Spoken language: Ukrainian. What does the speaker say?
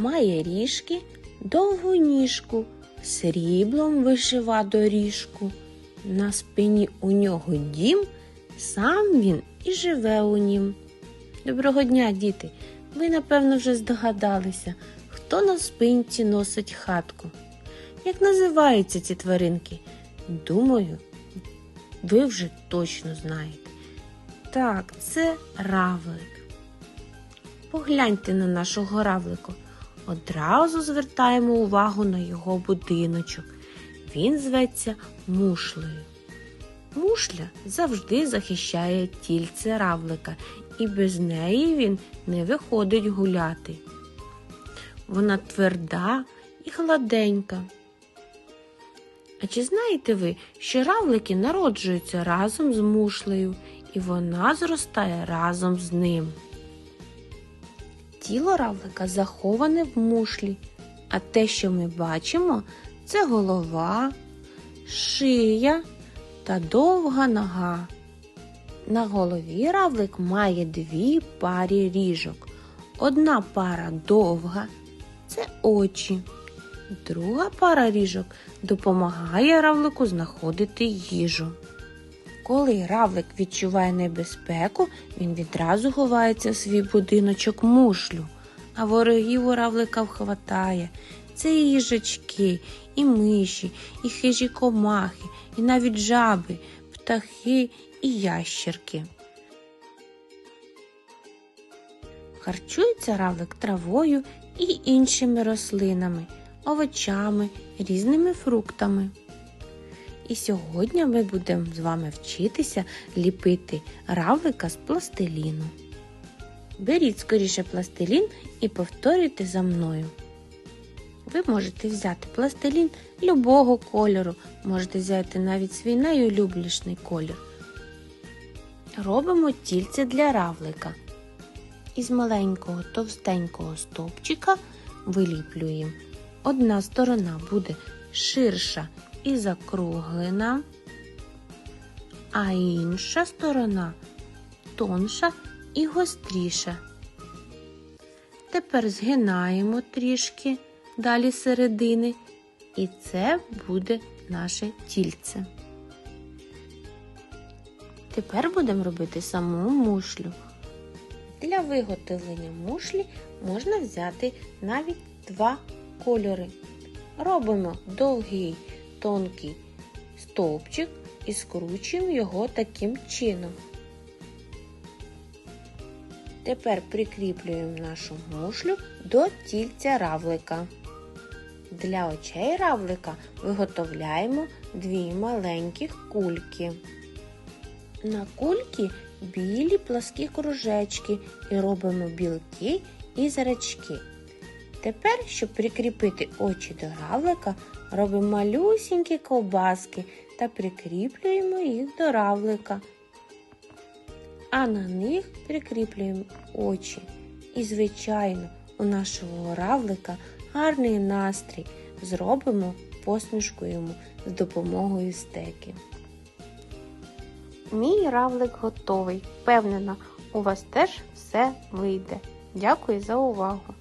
має ріжки, довгу ніжку, сріблом вишива доріжку. На спині у нього дім, сам він і живе у нім. Доброго дня, діти! Ви, напевно, вже здогадалися, хто на спинці носить хатку. Як називаються ці тваринки? Думаю, ви вже точно знаєте. Так, це равлик. Погляньте на нашого равлика. Одразу звертаємо увагу на його будиночок. Він зветься мушлею. Мушля завжди захищає тільце равлика, і без неї він не виходить гуляти. Вона тверда і гладенька. А чи знаєте ви, що равлики народжуються разом з мушлею, і вона зростає разом з ним? Тіло равлика заховане в мушлі, а те, що ми бачимо, це голова, шия та довга нога. На голові равлик має дві парі ріжок. Одна пара довга це очі. Друга пара ріжок допомагає равлику знаходити їжу. Коли равлик відчуває небезпеку, він відразу ховається в свій будиночок мушлю, а ворогів у равлика вхватає. Це і їжачки, і миші, і хижі комахи, і навіть жаби, птахи і ящерки. Харчується равлик травою і іншими рослинами, овочами, різними фруктами. І сьогодні ми будемо з вами вчитися ліпити равлика з пластиліну. Беріть скоріше пластилін і повторюйте за мною. Ви можете взяти пластилін любого кольору, можете взяти навіть свій найулюбленіший колір. Робимо тільце для равлика. Із маленького товстенького стовпчика виліплюємо. Одна сторона буде ширша і закруглена, а інша сторона тонша і гостріша. Тепер згинаємо трішки далі середини, і це буде наше тільце. Тепер будемо робити саму мушлю. Для виготовлення мушлі можна взяти навіть два кольори. Робимо довгий тонкий стовпчик і скручуємо його таким чином. Тепер прикріплюємо нашу мушлю до тільця равлика. Для очей равлика виготовляємо дві маленьких кульки. На кульки білі пласкі кружечки і робимо білки і зрачки. Тепер, щоб прикріпити очі до равлика, робимо малюсінькі ковбаски та прикріплюємо їх до равлика. А на них прикріплюємо очі. І, звичайно, у нашого равлика гарний настрій. Зробимо посмішку йому з допомогою стеки. Мій равлик готовий. Впевнена, у вас теж все вийде. Дякую за увагу!